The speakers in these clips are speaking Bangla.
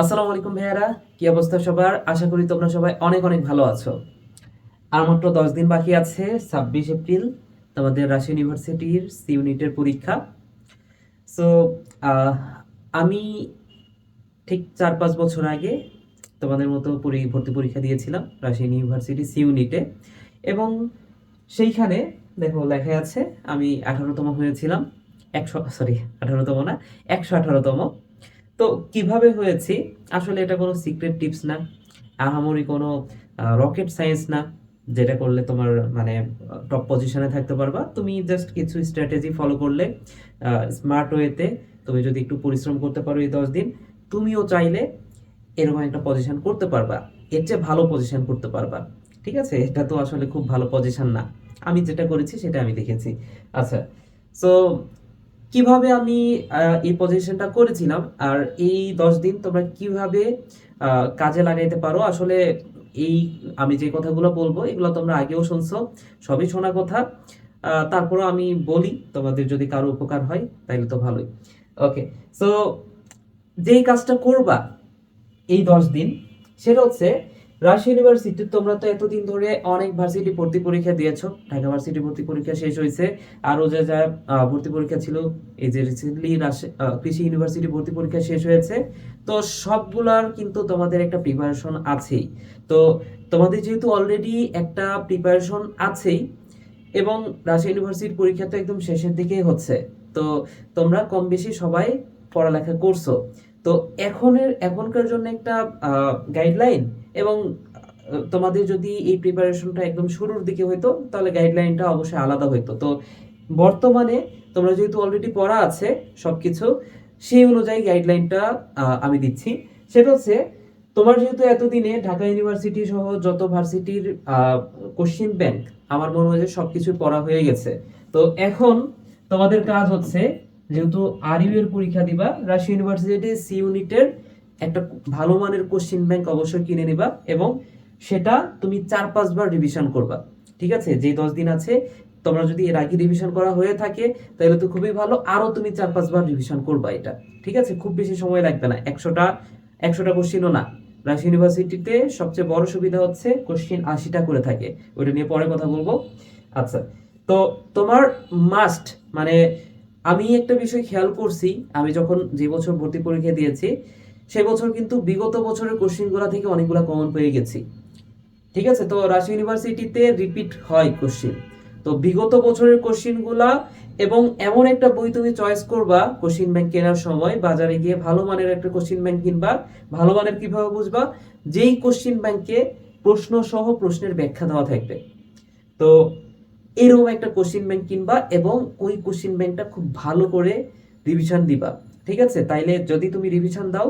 আসসালামু আলাইকুম ভাইয়ারা, কি অবস্থা সবার? আশা করি তোমরা সবাই অনেক অনেক ভালো আছো। আর মাত্র দশ দিন বাকি আছে, ছাব্বিশ এপ্রিল, তোমাদের রাশি ইউনিভার্সিটির সি ইউনিটের পরীক্ষা। সো আমি ঠিক চার পাঁচ বছর আগে তোমাদের মতো ভর্তি পরীক্ষা দিয়েছিলাম রাশি ইউনিভার্সিটি সি ইউনিটে। এবং সেইখানে, দেখো, লেখা আছে, আমি আঠারোতম হয়েছিলাম, একশো সরি আঠারোতম না, একশো আঠারোতম। তো কীভাবে হয়েছি? আসলে এটা কোনো সিক্রেট টিপস না। আহামরি কোনো রকেট সায়েন্স না, যেটা করলে তোমার মানে টপ পজিশনে থাকতে পারবা। তুমি জাস্ট কিছু স্ট্র্যাটেজি ফলো করলে স্মার্ট ওয়েতে তুমি যদি একটু পরিশ্রম করতে পারো এই দশ দিন, তুমিও চাইলে এরকম একটা পজিশন করতে পারবা। এর চেয়ে ভালো পজিশন করতে পারবা। ঠিক আছে? এটা তো আসলে খুব ভালো পজিশন না। আমি যেটা করেছি সেটা আমি দেখেছি। আচ্ছা সো কীভাবে আমি এই পজিশনটা করেছিলাম? আর এই দশ দিন তোমরা কীভাবে কাজে লাগাইতে পারো? আসলে এই আমি যে কথাগুলো বলব, এগুলো তোমরা আগেও শুনছো, সবই শোনা কথা। তারপরও আমি বলি, তোমাদের যদি কারও উপকার হয়, তাইলে তো ভালোই। ওকে সো যেই কাজটা করবা এই দশ দিন, সেটা হচ্ছে রাজশাহী ইউনিভার্সিটি তোমরা তো এতদিন ধরে অনেক ভার্সিটি ভর্তি পরীক্ষা দিয়েছ। ঢাকা ভার্সিটি ভর্তি পরীক্ষা শেষ হয়েছে। আরও যা যা ভর্তি পরীক্ষা ছিল, এই যে রিসেন্টলি কৃষি ইউনিভার্সিটি ভর্তি পরীক্ষা শেষ হয়েছে। তো সবগুলার কিন্তু তোমাদের একটা প্রিপারেশন আছেই। তো তোমাদের যেহেতু অলরেডি একটা প্রিপারেশন আছেই, এবং রাজশাহী ইউনিভার্সিটির পরীক্ষা তো একদম শেষের দিকেই হচ্ছে। তো তোমরা কম বেশি সবাই পড়ালেখা করছ। তো এখনের, এখনকার জন্য একটা গাইডলাইন এবং তোমাদের যদি এই প্রিপারেশনটা একদম শুরুর দিকে হইতো, তাহলে গাইডলাইনটা অবশ্যই আলাদা হইতো। তো বর্তমানে তোমরা যেহেতু অলরেডি পড়া আছে সবকিছু, সেই অনুযায়ী গাইডলাইনটা আমি দিচ্ছি। সেটা হচ্ছে, তোমার যেহেতু এতদিনে ঢাকা ইউনিভার্সিটি সহ যত ভার্সিটির কোশ্চিন ব্যাংক আমার মনে হয় যে সবকিছু পড়া হয়ে গেছে। তো এখন তোমাদের কাজ হচ্ছে, যেহেতু আরইউ এর পরীক্ষা দিবা রাজশাহী ইউনিভার্সিটি সি ইউনিটের একটা ভালো মানের কোশ্চিন ব্যাংক অবশ্যই কিনে নিবা এবং সেটা তুমি চার, পাঁচবার রিভিশন করবা। ঠিক আছে? যে দশ দিন আছে, তোমরা যদি এর আগে রিভিশন করা হয়ে থাকে, তাহলে তো খুবই ভালো। আরও তুমি চার, পাঁচবার রিভিশন করবা এটা। ঠিক আছে? খুব বেশি সময় লাগবে না। একশোটা একশোটা কোশ্চিনও না। রাজশাহী ইউনিভার্সিটিতে সবচেয়ে বড় সুবিধা হচ্ছে কোশ্চিন আশিটা করে থাকে। ওটা নিয়ে পরে কথা বলব। আচ্ছা তো তোমার মাস্ট মানে আমি একটা বিষয় খেয়াল করছি। আমি যখন যে বছর ভর্তি পরীক্ষা দিয়েছি সে বছর কিন্তু বিগত বছরের কোশ্চিনগুলো থেকে অনেকগুলো কমন পেয়ে গেছি। ঠিক আছে? তো রাজশাহী ইউনিভার্সিটিতে রিপিট হয় কোশ্চিন তো বিগত বছরের কোশ্চিনগুলা এবং এমন একটা বই তুমি চয়েস করবা কোশ্চিন ব্যাংক কেনার সময়, বাজারে গিয়ে ভালো মানের একটা কোশ্চিন ব্যাংক কিনবা, ভালো মানের কীভাবে বুঝবা, যেই কোশ্চিন ব্যাংকে প্রশ্ন সহ প্রশ্নের ব্যাখ্যা দেওয়া থাকবে। তো এরকম একটা কোশ্চিন ব্যাংক কিনবা এবং ওই কোশ্চিন ব্যাংকটা খুব ভালো করে রিভিশন দিবা। ঠিক আছে? তাইলে যদি তুমি রিভিশন দাও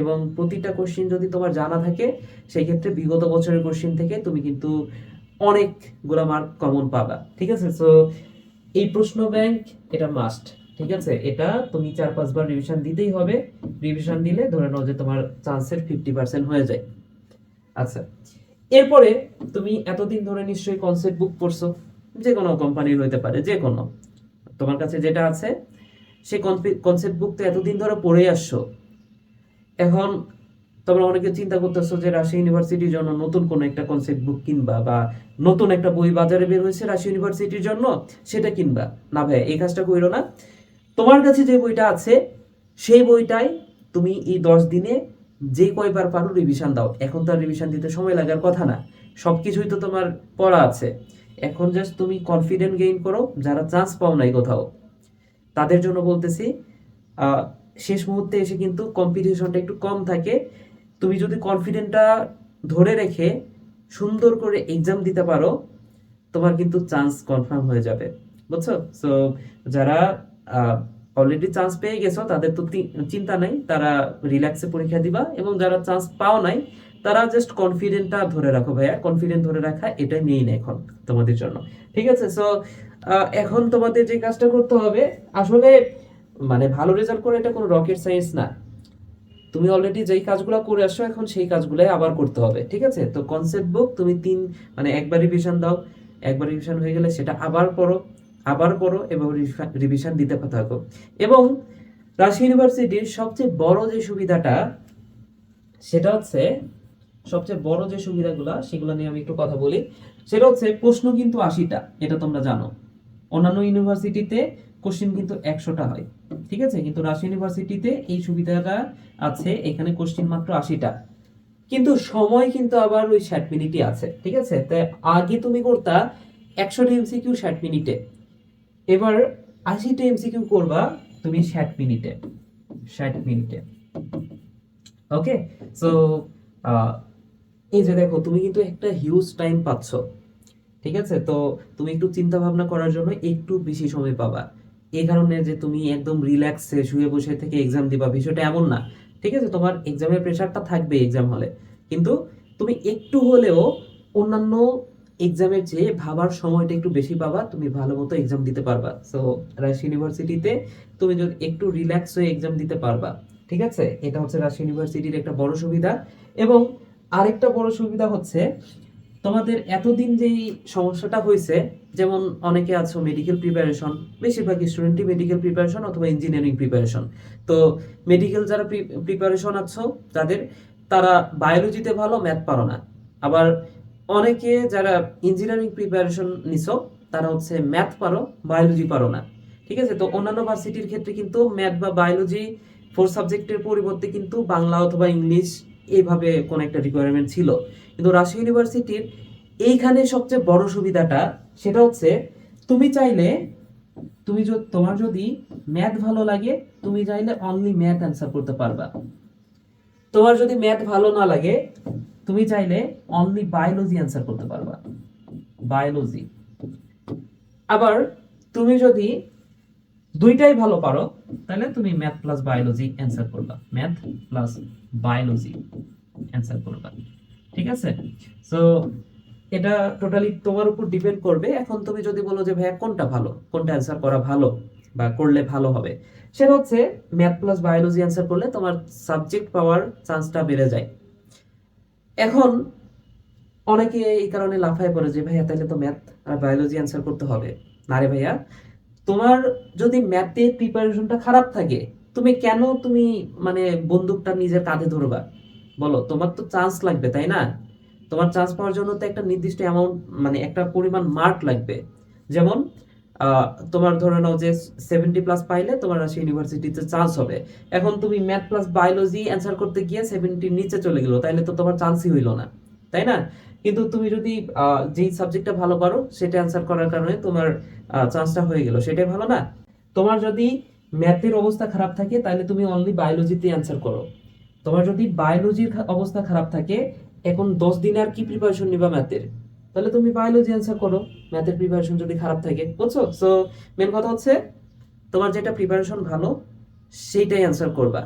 এবং প্রতিটা কোশ্চিন যদি তোমার জানা থাকে সেই ক্ষেত্রে বিগত বছরের কোশ্চিন থেকে তুমি কিন্তু অনেকগুলো মার্ক কমন পাবা। ঠিক আছে? সো এই প্রশ্ন ব্যাংক এটা মাস্ট ঠিক আছে? এটা তুমি চার, পাঁচবার রিভিশন দিতেই হবে। রিভিশন দিলে ধরে নাও যে তোমার চান্সের ফিফটি পার্সেন্ট হয়ে যায়। আচ্ছা এরপরে তুমি এতদিন ধরে নিশ্চয়ই কনসেপ্ট বুক করছ। যে কোনো কোম্পানির হইতে পারে, যে কোনো। তোমার কাছে যেটা আছে, সে কনসেপ্ট বুক তো এতদিন ধরে পড়ে আসছো। এখন তোমরা অনেকে চিন্তা করতেছো যে রাজশাহী ইউনিভার্সিটির জন্য নতুন কোনো একটা কনসেপ্ট বুক কিনবা বা নতুন একটা বই বাজারে বের হয়েছে রাজশাহী ইউনিভার্সিটির জন্য, সেটা কিনবা। না ভাই এই কাজটা কইরো না। তোমার কাছে যে বইটা আছে, সেই বইটাই তুমি এই দশ দিনে যে কয়বার পারো রিভিশন দাও। এখন তো আর রিভিশন দিতে সময় লাগার কথা না। সব কিছুই তো তোমার পড়া আছে। এখন জাস্ট তুমি কনফিডেন্ট গেইন করো, যারা চান্স পাও নাই কোথাও। তাদের জন্য বলতেছি শেষ মুহূর্তে এসে কিন্তু কম্পিটিশনটা একটু কম থাকে। তুমি যদি কনফিডেন্টটা ধরে রেখে সুন্দর করে এক্সাম দিতে পারো, তোমার কিন্তু চান্স কনফার্ম হয়ে যাবে। বুঝছ? সো যারা অলরেডি চান্স পেয়ে গেছো, তাদের তো চিন্তা নাই, তারা রিল্যাক্সে পরীক্ষা দিবা এবং যারা চান্স পাও নাই, তারা জাস্ট কনফিডেন্টটা ধরে রাখো ভাইয়া। কনফিডেন্ট ধরে রাখা এটাই মেইন এখন তোমাদের জন্য। ঠিক আছে? সো এখন তোমাদের যে কাজটা করতে হবে, আসলে মানে ভালো রেজাল্ট করে এটা কোনো রকেট সায়েন্স না। তুমি অলরেডি যেই কাজগুলো করে আসো, এখন সেই কাজগুলাই আবার করতে হবে, ঠিক আছে? তো কনসেপ্ট বুক তুমি তিন মানে একবার রিভিশন দাও, একবার রিভিশন হয়ে গেলে সেটা আবার পড়ো আবার পড়ো এবং রিভিশন দিতে থাকো। এবং রাজশাহী ইউনিভার্সিটির সবচেয়ে বড় যে সুবিধাটা, সেটা হচ্ছে, সবচেয়ে বড় যে সুবিধাগুলো, সেগুলো নিয়ে আমি একটু কথা বলি, সেটা হচ্ছে প্রশ্ন কিন্তু আশিটা, এটা তোমরা জানো। অন্যান্য ইউনিভার্সিটিতে কোশ্চেন কিন্তু একশোটা হয়, ঠিক আছে? কিন্তু রাজশাহী ইউনিভার্সিটিতে এই সুবিধাটা আছে, এখানে কোশ্চেন মাত্র আশিটা। কিন্তু সময় কিন্তু আবার ওই ষাট মিনিটই আছে, ঠিক আছে? তাই আগে তুমি করতা একশোটা এমসিকিউ ষাট মিনিটে। এবার আশিটা এমসিকিউ করবা তুমি ষাট মিনিটে ষাট মিনিটে। ওকে সো এই যে দেখো, তুমি কিন্তু একটা হিউজ টাইম পাচ্ছ, ঠিক আছে? তো তুমি একটু চিন্তা ভাবনা করার জন্য একটু বেশি সময় পাবা। এই কারণে যে তুমি একদম রিল্যাক্সে শুয়ে বসে থেকে এক্সাম দিবা, বিষয়টা এমন না। ঠিক আছে? তোমার এক্সামের প্রেশারটা থাকবে এক্সাম হলে কিন্তু তুমি একটু হলেও অন্যান্য এক্সামের চেয়ে ভাবার সময়টা একটু বেশি পাবা, তুমি ভালো মতো এক্সাম দিতে পারবা। সো রাজশাহী ইউনিভার্সিটিতে তুমি যদি একটু রিল্যাক্স হয়ে এক্সাম দিতে পারবা, ঠিক আছে? এটা হচ্ছে রাজশাহী ইউনিভার্সিটির একটা বড় সুবিধা। এবং আরেকটা বড় সুবিধা হচ্ছে তোমাদের এতদিন যেই সমস্যাটা হয়েছে, যেমন অনেকে আছো মেডিকেল প্রিপারেশন বেশিরভাগ স্টুডেন্টই মেডিকেল প্রিপারেশন অথবা ইঞ্জিনিয়ারিং প্রিপারেশন তো মেডিকেল যারা প্রিপারেশন আছো, তাদের, তারা বায়োলজিতে ভালো ম্যাথ পারো না। আবার অনেকে যারা ইঞ্জিনিয়ারিং প্রিপারেশন নিছো, তারা হচ্ছে ম্যাথ পারো বায়োলজি পারো না। ঠিক আছে? তো অন্যান্য ভার্সিটির ক্ষেত্রে কিন্তু ম্যাথ বা বায়োলজি ফোর সাবজেক্টের পরিবর্তে কিন্তু বাংলা অথবা ইংলিশ এইভাবে কোনো একটা রিকোয়ারমেন্ট ছিল। কিন্তু রাজশাহী ইউনিভার্সিটির এইখানে সবচেয়ে বড় সুবিধাটা সেটা হচ্ছে তুমি চাইলে, তুমি তোমার যদি ম্যাথ ভালো লাগে, তুমি চাইলে অনলি ম্যাথ অ্যান্সার করতে পারবা। তোমার যদি ম্যাথ ভালো না লাগে, তুমি চাইলে অনলি বায়োলজি অ্যান্সার করতে পারবা। বায়োলজি আবার তুমি যদি দুইটাই ভালো পারো, তাহলে তুমি ম্যাথ প্লাস বায়োলজি অ্যান্সার করবা। ম্যাথ প্লাস বায়োলজি অ্যান্সার করবা। ঠিক আছে? সো এটা টোটালি তোমার উপর ডিপেন্ড করবে। এখন তুমি যদি বলো যে, ভাইয়া, কোনটা ভালো? কোনটা অ্যান্সার করা ভালো? বা করলে ভালো হবে? সেটা হচ্ছে ম্যাথ প্লাস বায়োলজি অ্যান্সার করলে তোমার সাবজেক্ট পাওয়ার চান্সটা বেড়ে যায়। এখন অনেকে এই কারণে লাফায় পড়ে যে, ভাইয়া তাহলে তো ম্যাথ আর বায়োলজি অ্যান্সার করতে হবে। না রে ভাইয়া, তোমার যদি ম্যাথে প্রিপারেশনটা খারাপ থাকে, তুমি কেন তুমি মানে বন্দুকটা নিজের কাঁধে ধরবা? বলো, তোমার তো চান্স লাগবে, তাই না? তোমার চান্স পাওয়ার জন্য তো একটা নির্দিষ্ট অ্যামাউন্ট মানে একটা পরিমাণ মার্ক লাগবে। যেমন তোমার ধরে নাও যে সেভেন্টি প্লাস পাইলে তোমার রাজশাহী ইউনিভার্সিটিতে চান্স হবে। এখন তুমি ম্যাথ প্লাস বায়োলজি অ্যান্সার করতে গিয়ে সেভেন্টির নিচে চলে গেলো, তাইলে তো তোমার চান্সই হইল না, তাই না? কিন্তু তুমি যদি যেই সাবজেক্টটা ভালো পারো, সেটা অ্যান্সার করার কারণে তোমার চান্সটা হয়ে গেল। সেটাই ভালো না? তোমার যদি ম্যাথের অবস্থা খারাপ থাকে তাহলে তুমি অনলি বায়োলজিতে অ্যান্সার করো। তোমার যদি বায়োলজির অবস্থা খারাপ থাকে, এখন দশ দিনে আর কি প্রিপারেশন নিবা ম্যাথের তাহলে তুমি বায়োলজি অ্যান্সার করো ম্যাথের প্রিপারেশন যদি খারাপ থাকে। বুঝছ? সো মেন কথা হচ্ছে, তোমার যেটা প্রিপারেশন ভালো, সেইটাই অ্যান্সার করবা।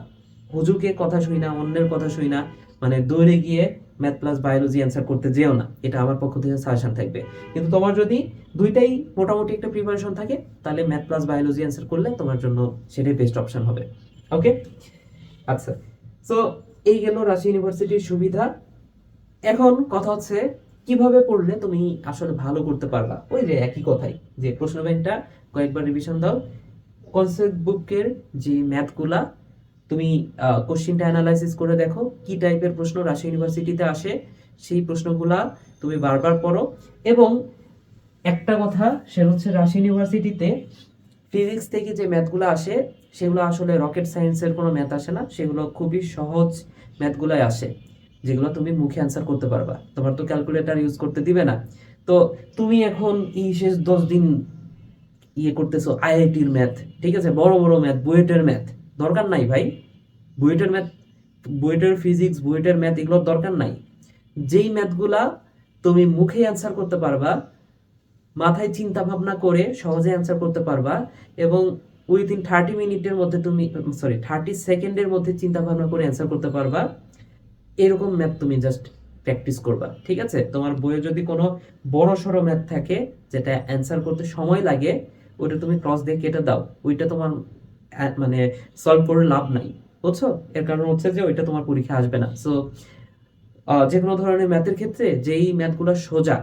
হুজুকে কথা শুই না, অন্যের কথা শুই না মানে দৌড়ে গিয়ে ম্যাথ প্লাস বায়োলজি অ্যান্সার করতে যেও না। এটা আমার পক্ষ থেকে সাজেশন থাকবে। কিন্তু তোমার যদি দুইটাই মোটামুটি একটা প্রিপারেশন থাকে, তাহলে ম্যাথ প্লাস বায়োলজি অ্যান্সার করলে তোমার জন্য সেটাই বেস্ট অপশন হবে। ওকে আচ্ছা। সো এই গেল রাজশাহী ইউনিভার্সিটির সুবিধা। এখন কথা হচ্ছে, কীভাবে পড়লে তুমি আসলে ভালো করতে পারবা ওই যে একই কথাই, যে প্রশ্ন ব্যাংকটা কয়েকবার রিভিশন দাও। কনসেপ্ট বুকের যে ম্যাথগুলা তুমি কোশ্চিনটা অ্যানালাইসিস করে দেখো, কি টাইপের প্রশ্ন রাশি ইউনিভার্সিটিতে আসে, সেই প্রশ্নগুলা তুমি বারবার পড়ো। এবং একটা কথা সে হচ্ছে রাজশাহী ইউনিভার্সিটিতে ফিজিক্স থেকে যে ম্যাথগুলো আসে সেগুলো আসলে রকেট সায়েন্সের কোনো ম্যাথ আসে না। সেগুলো খুবই সহজ ম্যাথগুলাই আসে, যেগুলো তুমি মুখে অ্যান্সার করতে পারবা। তোমার তো ক্যালকুলেটর ইউজ করতে দিবে না। তো তুমি এখন এই শেষ দশ দিন ইয়ে করতেছো আইআইটির ম্যাথ ঠিক আছে? বড় বড় ম্যাথ বুয়েটের ম্যাথ দরকার নাই ভাই। বুয়েটের ম্যাথ বুয়েটের ফিজিক্স বুয়েটের ম্যাথ এগুলোর দরকার নাই। যেই ম্যাথগুলা তুমি মুখে অ্যান্সার করতে পারবা, মাথায় চিন্তা ভাবনা করে সহজে অ্যান্সার করতে পারবা এবং উইদিন থার্টি মিনিটের মধ্যে তুমি সরি থার্টি সেকেন্ডের মধ্যে চিন্তা ভাবনা করে অ্যান্সার করতে পারবা। এরকম ম্যাথ তুমি জাস্ট প্র্যাকটিস করবা, ঠিক আছে? তোমার বইয়ে যদি কোনো বড় সড়ো ম্যাথ থাকে, যেটা অ্যান্সার করতে সময় লাগে, ওইটা তুমি ক্রস দিয়ে কেটে দাও। ওইটা তোমার মানে সলভ করে লাভ নাই, বুঝছ? এর কারণ হচ্ছে যে ওইটা তোমার পরীক্ষা আসবে না। সো যে কোনো ধরনের ম্যাথের ক্ষেত্রে যেই ম্যাথগুলো সোজা,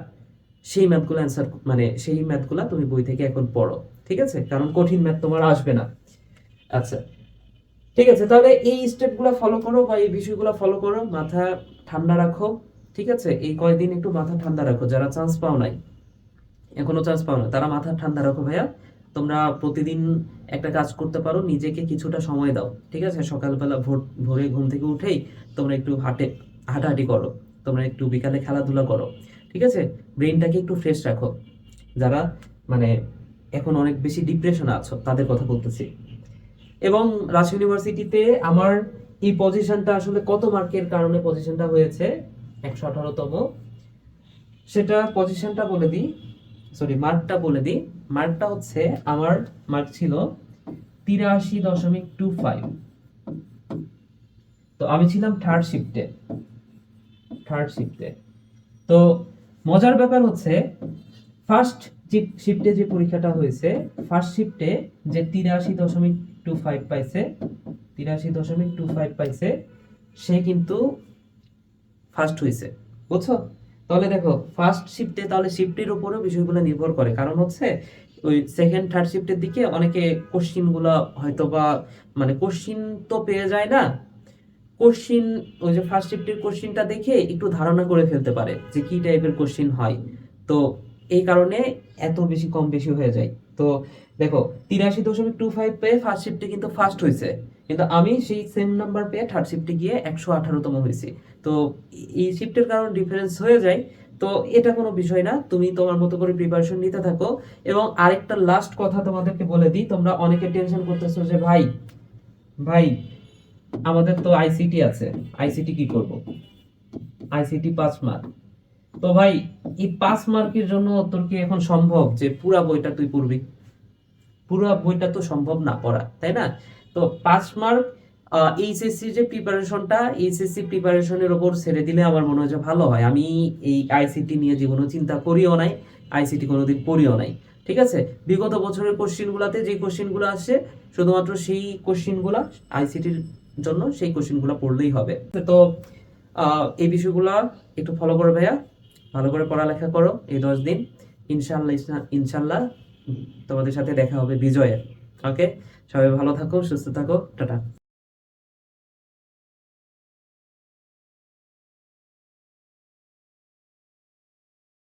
সেই ম্যাথগুলো অ্যান্সার মানে সেই ম্যাথগুলো তুমি বই থেকে এখন পড়ো। ঠিক আছে? কারণ কঠিন ম্যাথ তোমার আসবে না। আচ্ছা ঠিক আছে, তাহলে এই স্টেপগুলো ফলো করো বা এই বিষয়গুলো ফলো করো। মাথা ঠান্ডা রাখো, ঠিক আছে? এই কয়দিন একটু মাথা ঠান্ডা রাখো, যারা চান্স পাও নাই, এখনও চান্স পাও না তারা মাথা ঠান্ডা রাখো ভাইয়া। তোমরা প্রতিদিন একটা কাজ করতে পারো, নিজেকে কিছুটা সময় দাও, ঠিক আছে? সকালবেলা ভোর, ভোরে ঘুম থেকে উঠেই তোমরা একটু হাঁটে, হাঁটাহাঁটি করো, তোমরা একটু বিকালে খেলাধুলা করো, ঠিক আছে? ব্রেনটাকে একটু ফ্রেশ রাখো। যারা মানে এখন অনেক বেশি ডিপ্রেশনে আছো, তাদের কথা বলতেছি। এবং রাজশাহী ইউনিভার্সিটিতে আমার এই পজিশনটা আসলে কত মার্কের কারণে পজিশনটা হয়েছে? একশো আঠারোতম। সেটা পজিশনটা বলে দিই সরি মার্কটা বলে দিই। মার্কটা হচ্ছে, আমার মার্ক ছিল তিরাশি দশমিক টু ফাইভ তো আমি ছিলাম থার্ড শিফটে থার্ড শিফটে তো মজার ব্যাপার হচ্ছে ফার্স্ট শিফটে যে পরীক্ষাটা হয়েছে ফার্স্ট শিফটে যে তিরাশি দশমিক টু ফাইভ পাইছে, তিরাশি দশমিক টু ফাইভ পাইছে, সে কিন্তু ফার্স্ট হয়েছে। বুঝছ? তাহলে দেখো ফার্স্ট শিফটে তাহলে শিফটের উপরেও বিষয়গুলো নির্ভর করে। কারণ হচ্ছে, ওই সেকেন্ড থার্ড শিফটের দিকে অনেকে কোশ্চিনগুলো হয়তো বা মানে কোশ্চিন তো পেয়ে যায় না। কোশ্চিন ওই যে ফার্স্ট শিফটের কোশ্চিনটা দেখে একটু ধারণা করে ফেলতে পারে যে কি টাইপের কোশ্চিন হয়। তো কারণে এত বেশি কম বেশি হয়ে যায়। তো দেখো, তিরাশি দশমিক টু ফাইভ পেয়ে ফার্স্ট শিফটে কিন্তু ফার্স্ট হয়েছে কিন্তু আমি সেই সেম নাম্বার পেয়ে থার্ড শিফটে গিয়ে একশো আঠারোতম হয়েছি তো এই শিফটের কারণে ডিফারেন্স হয়ে যায়। তো এটা কোনো বিষয় না। তুমি তোমার মতো করে প্রিপারেশন নিতে থাকো। এবং আরেকটা লাস্ট কথা তোমাদেরকে বলে দিই। তোমরা অনেকে টেনশন করতেছো যে, ভাই ভাই, আমাদের তো আইসিটি আছে। আইসিটি কি করব? আইসিটি পাঁচ মার্ক তো ভাই, এই পাঁচ মার্কের জন্য তোর কি এখন সম্ভব যে পুরা বইটা তুই পড়বি? পুরা বইটা তো সম্ভব না পড়া, তাই না? তো পাঁচ মার্ক এইচএসসি যে প্রিপারেশনটা এইচএসসি প্রিপারেশনের ওপর ছেড়ে দিলে আমার মনে হয় যে ভালো হয়। আমি এই আইসিটি নিয়ে জীবনে চিন্তা করিও নাই, আইসিটি কোনোদিন পড়িও নাই, ঠিক আছে? বিগত বছরের কোশ্চিনগুলোতে যে কোশ্চিনগুলো আসে, শুধুমাত্র সেই কোশ্চিনগুলো আইসিটির জন্য সেই কোশ্চিনগুলো পড়লেই হবে। তো এই বিষয়গুলো একটু ফলো করো ভাইয়া। ভালো করে পড়ালেখা করো এই দশ দিন। ইনশাল্লাহ ইনশাল্লাহ তোমাদের সাথে দেখা হবে বিজয়ের। ওকে সবাই ভালো থাকো, সুস্থ থাকো। টাটা।